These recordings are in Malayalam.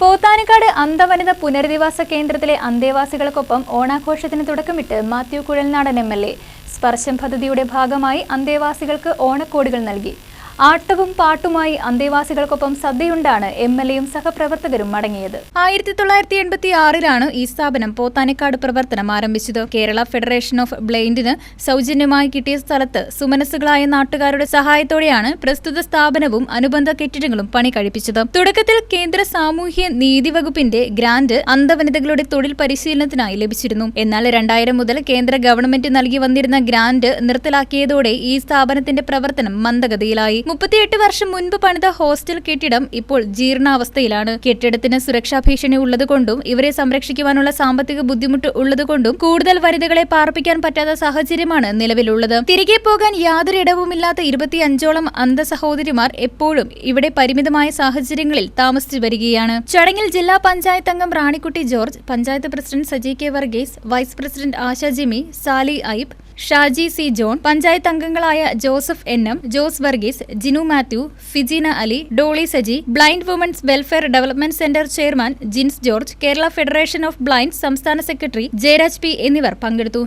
പോത്താനിക്കാട് അന്തവനിത പുനരധിവാസ കേന്ദ്രത്തിലെ അന്തേവാസികൾക്കൊപ്പം ഓണാഘോഷത്തിന് തുടക്കമിട്ട് Mathew Kuzhalnadan M L A. സ്പർശം പദ്ധതിയുടെ ഭാഗമായി അന്തേവാസികൾക്ക് ഓണക്കോടികൾ നൽകി. ആട്ടവും പാട്ടുമായി അന്തേവാസികൾക്കൊപ്പം സദ്യയുണ്ടാണ് എം എൽ എയും സഹപ്രവർത്തകരും മടങ്ങിയത്. ആയിരത്തി തൊള്ളായിരത്തി എൺപത്തി ആറിലാണ് ഈ സ്ഥാപനം പോത്താനിക്കാട് പ്രവർത്തനം ആരംഭിച്ചത്. കേരള ഫെഡറേഷൻ ഓഫ് ബ്ലൈൻഡിന് സൗജന്യമായി കിട്ടിയ സ്ഥലത്ത് സുമനസ്സുകളായ നാട്ടുകാരുടെ സഹായത്തോടെയാണ് പ്രസ്തുത സ്ഥാപനവും അനുബന്ധ കെട്ടിടങ്ങളും പണി കഴിപ്പിച്ചത് തുടക്കത്തിൽ കേന്ദ്ര സാമൂഹ്യ നീതി വകുപ്പിന്റെ ഗ്രാന്റ് അന്ധവനിതകളുടെ തൊഴിൽ പരിശീലനത്തിനായി ലഭിച്ചിരുന്നു. എന്നാൽ രണ്ടായിരം മുതൽ കേന്ദ്ര ഗവൺമെന്റ് നൽകി വന്നിരുന്ന ഗ്രാന്റ് നിർത്തലാക്കിയതോടെ ഈ സ്ഥാപനത്തിന്റെ പ്രവർത്തനം മന്ദഗതിയിലായി. മുപ്പത്തിയെട്ട് വർഷം മുൻപ് പണിത ഹോസ്റ്റൽ കെട്ടിടം ഇപ്പോൾ ജീർണാവസ്ഥയിലാണ്. കെട്ടിടത്തിന് സുരക്ഷാ ഭീഷണി ഉള്ളതുകൊണ്ടും ഇവരെ സംരക്ഷിക്കുവാനുള്ള സാമ്പത്തിക ബുദ്ധിമുട്ട് ഉള്ളതുകൊണ്ടും കൂടുതൽ വനിതകളെ പാർപ്പിക്കാൻ പറ്റാത്ത സാഹചര്യമാണ് നിലവിലുള്ളത്. തിരികെ പോകാൻ യാതൊരു ഇടവുമില്ലാത്ത ഇരുപത്തിയഞ്ചോളം അന്ധ സഹോദരിമാർ എപ്പോഴും ഇവിടെ പരിമിതമായ സാഹചര്യങ്ങളിൽ താമസിച്ചു വരികയാണ്. ചടങ്ങിൽ ജില്ലാ പഞ്ചായത്ത് അംഗം Ranikutty George panchayat president Saji K Varghese vice president Asha Jimi Sali ഐബ് Shaji C John panchayat അംഗങ്ങളായ Joseph N M Jose Varghese Jinu Mathew Fijeena Ali Dolly Saji blind women's welfare development centre chairman Jins George Kerala federation of blind സംസ്ഥാന സെക്രട്ടറി ജയരാജ് പി എന്നിവർ പങ്കെടുത്തു.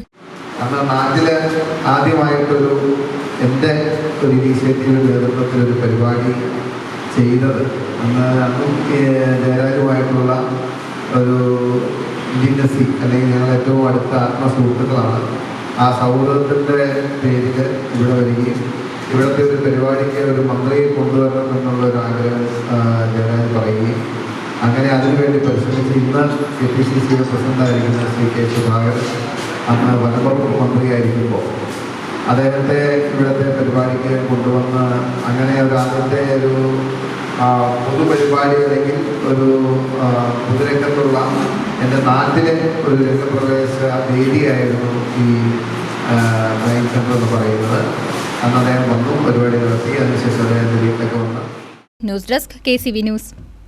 ആദ്യമായിട്ടൊരു ഒരു ഇനീഷ്യേറ്റീവ് ഒരു പരിപാടി ഒരു അല്ലെങ്കിൽ ഞങ്ങൾ ഏറ്റവും അടുത്ത ആത്മസുഹൃത്തുക്കളാണ് ആ സൗഹൃദത്തിന്റെ പേരിൽ ഇവിടെ വരികയും ഇവിടുത്തെ ഒരു പരിപാടിക്ക് ഒരു മന്ത്രിയെ കൊണ്ടുവരണം എന്നുള്ള ഒരു ആഗ്രഹം ആ, പറയുകയും അങ്ങനെ അതിനുവേണ്ടി പരിശ്രമിച്ച് ഇന്ന് കെ പി സി സിയുടെ പ്രസിഡന്റായിരിക്കുന്ന ശ്രീ കെ സുധാകരൻ അന്ന് വനംവകുപ്പ് മന്ത്രിയായിരിക്കുമ്പോൾ അദ്ദേഹത്തെ ഇവിടുത്തെ പരിപാടിക്ക് കൊണ്ടുവന്ന് അങ്ങനെ ഒരു ആദ്യത്തെ ഒരു പൊതുപരിപാടി അല്ലെങ്കിൽ ഒരു പൊതുരംഗത്തുള്ള എന്റെ നാട്ടിലെ ഒരു രംഗപ്രവേശ വേദിയായിരുന്നു ഈ ബ്ലൈൻഡ് സെന്റർ എന്ന് പറയുന്നത്. അന്ന് അദ്ദേഹം വന്നു പരിപാടി നടത്തി അതിനുശേഷം അദ്ദേഹം വീട്ടിലൊക്കെ വന്ന്. News desk K C V news